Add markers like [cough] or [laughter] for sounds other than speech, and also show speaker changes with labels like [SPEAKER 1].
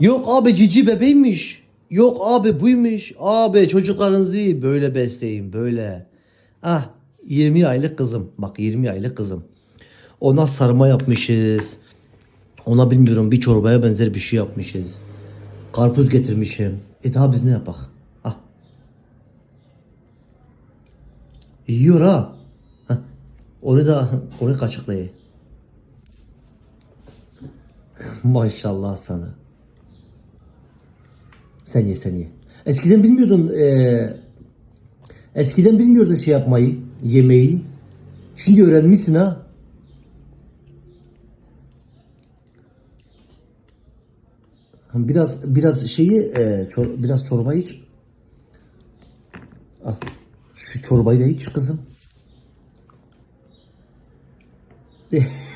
[SPEAKER 1] Yok abi cici bebeğmiş. Yok abi buymuş. Abi çocuklarınızı böyle besleyin böyle. Ah 20 aylık kızım. Bak 20 aylık kızım. Ona sarma yapmışız. Ona bilmiyorum bir çorbaya benzer bir şey yapmışız. Karpuz getirmişim. E daha biz ne yapak? Ah. Yiyor ha. Onu da onu kaçıkla ye. [laughs] Maşallah sana. Sen ye sen ye. Eskiden bilmiyordun eee, eskiden bilmiyordun şey yapmayı, yemeği. Şimdi öğrenmişsin ha. Biraz biraz şeyi eee, çor- biraz çorbayı iç. Al. Şu çorbayı da iç kızım. [laughs]